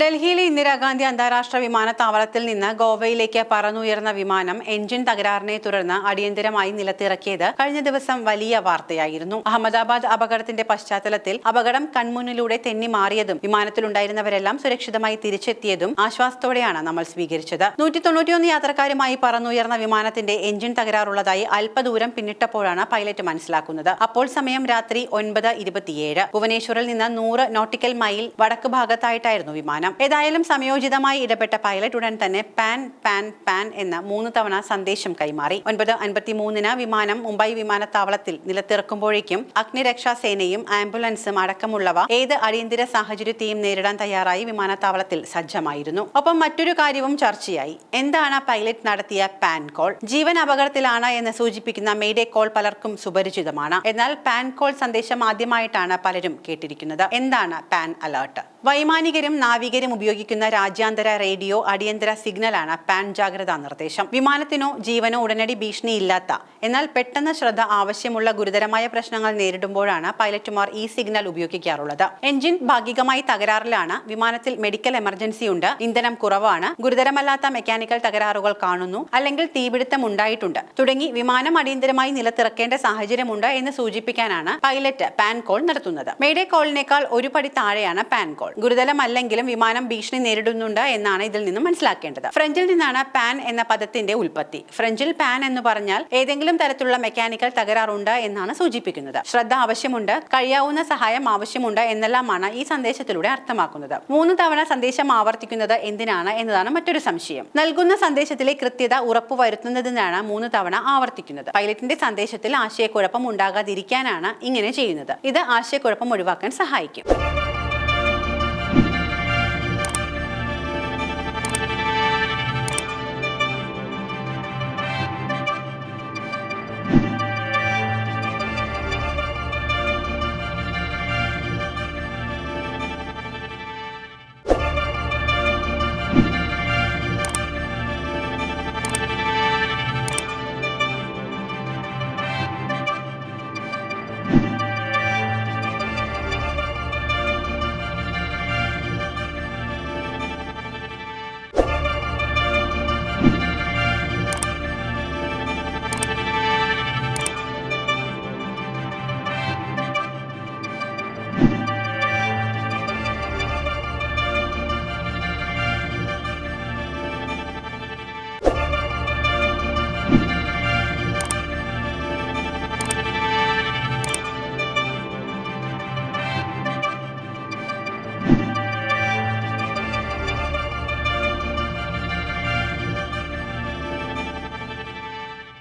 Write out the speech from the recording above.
ഡൽഹിയിലെ ഇന്ദിരാഗാന്ധി അന്താരാഷ്ട്ര വിമാനത്താവളത്തിൽ നിന്ന് ഗോവയിലേക്ക് പറന്നുയർന്ന വിമാനം എഞ്ചിൻ തകരാറിനെ തുടർന്ന് അടിയന്തരമായി നിലത്തിറക്കിയത് കഴിഞ്ഞ ദിവസം വലിയ വാർത്തയായിരുന്നു. അഹമ്മദാബാദ് അപകടത്തിന്റെ പശ്ചാത്തലത്തിൽ അപകടം കൺമുന്നിലൂടെ തെന്നി മാറിയതും വിമാനത്തിലുണ്ടായിരുന്നവരെല്ലാം സുരക്ഷിതമായി തിരിച്ചെത്തിയതും ആശ്വാസത്തോടെയാണ് നമ്മൾ സ്വീകരിച്ചത്. നൂറ്റി തൊണ്ണൂറ്റിയൊന്ന് യാത്രക്കാരുമായി പറന്നുയർന്ന വിമാനത്തിന്റെ എഞ്ചിൻ തകരാറുള്ളതായി അല്പദൂരം പിന്നിട്ടപ്പോഴാണ് പൈലറ്റ് മനസ്സിലാക്കുന്നത്. അപ്പോൾ സമയം രാത്രി ഒൻപത് ഇരുപത്തിയേഴ്. ഭുവനേശ്വറിൽ നിന്ന് നൂറ് നോട്ടിക്കൽ മൈൽ വടക്ക് ഭാഗത്തായിട്ടായിരുന്നു വിമാനം. ഏതായാലും സമയോചിതമായി ഇടപെട്ട പൈലറ്റ് ഉടൻ തന്നെ പാൻ പാൻ പാൻ എന്ന മൂന്ന് തവണ സന്ദേശം കൈമാറി. ഒൻപത് അൻപത്തിമൂന്നിന് വിമാനം മുംബൈ വിമാനത്താവളത്തിൽ നിലത്തിറക്കുമ്പോഴേക്കും അഗ്നിരക്ഷാ സേനയും ആംബുലൻസും അടക്കമുള്ളവ ഏത് അടിയന്തര സാഹചര്യത്തെയും നേരിടാൻ തയ്യാറായി വിമാനത്താവളത്തിൽ സജ്ജമായിരുന്നു. ഒപ്പം മറ്റൊരു കാര്യവും ചർച്ചയായി. എന്താണ് പൈലറ്റ് നടത്തിയ പാൻ കോൾ? ജീവൻ അപകടത്തിലാണ് എന്ന് സൂചിപ്പിക്കുന്ന മെയ്ഡേ കോൾ പലർക്കും സുപരിചിതമാണ്. എന്നാൽ പാൻ കോൾ സന്ദേശം ആദ്യമായിട്ടാണ് പലരും കേട്ടിരിക്കുന്നത്. എന്താണ് പാൻ അലേർട്ട്? വൈമാനികരും നാവികരും ഉപയോഗിക്കുന്ന രാജ്യാന്തര റേഡിയോ അടിയന്തര സിഗ്നലാണ് പാൻ ജാഗ്രതാ നിർദ്ദേശം. വിമാനത്തിനോ ജീവനോ ഉടനടി ഭീഷണിയില്ലാത്ത എന്നാൽ പെട്ടെന്ന് ശ്രദ്ധ ആവശ്യമുള്ള ഗുരുതരമായ പ്രശ്നങ്ങൾ നേരിടുമ്പോഴാണ് പൈലറ്റുമാർ ഈ സിഗ്നൽ ഉപയോഗിക്കാറുള്ളത്. എഞ്ചിൻ ഭാഗികമായി തകരാറിലാണ്. വിമാനത്തിൽ മെഡിക്കൽ എമർജൻസി ഉണ്ട്. ഇന്ധനം കുറവാണ്. ഗുരുതരമല്ലാത്ത മെക്കാനിക്കൽ തകരാറുകൾ കാണുന്നു. അല്ലെങ്കിൽ തീപിടുത്തം ഉണ്ടായിട്ടുണ്ട്. തുടങ്ങി വിമാനം അടിയന്തരമായി നിലത്തിറക്കേണ്ട സാഹചര്യമുണ്ട് എന്ന് സൂചിപ്പിക്കാനാണ് പൈലറ്റ് പാൻ കോൾ നടത്തുന്നത്. മേഡേ കോളിനേക്കാൾ ഒരു പടി താഴെയാണ് പാൻ കോൾ. ഗുരുതരമല്ലെങ്കിലും വിമാനം ഭീഷണി നേരിടുന്നുണ്ട് എന്നാണ് ഇതിൽ നിന്നും മനസ്സിലാക്കേണ്ടത്. ഫ്രഞ്ചിൽ നിന്നാണ് പാൻ എന്ന പദത്തിന്റെ ഉൽപ്പത്തി. ഫ്രഞ്ചിൽ പാൻ എന്ന് പറഞ്ഞാൽ ഏതെങ്കിലും തരത്തിലുള്ള മെക്കാനിക്കൽ തകരാറുണ്ട് എന്നാണ് സൂചിപ്പിക്കുന്നത്. ശ്രദ്ധ ആവശ്യമുണ്ട് കഴിയാവുന്ന സഹായം ആവശ്യമുണ്ട് എന്നെല്ലാമാണ് ഈ സന്ദേശത്തിലൂടെ അർത്ഥമാക്കുന്നത്. മൂന്ന് തവണ സന്ദേശം ആവർത്തിക്കുന്നത് എന്തിനാണ് എന്നതാണ് മറ്റൊരു സംശയം. നൽകുന്ന സന്ദേശത്തിലെ കൃത്യത ഉറപ്പുവരുത്തുന്നതിനാണ് മൂന്ന് തവണ ആവർത്തിക്കുന്നത്. പൈലറ്റിന്റെ സന്ദേശത്തിൽ ആശയക്കുഴപ്പം ഉണ്ടാകാതിരിക്കാനാണ് ഇങ്ങനെ ചെയ്യുന്നത്. ഇത് ആശയക്കുഴപ്പം ഒഴിവാക്കാൻ സഹായിക്കും.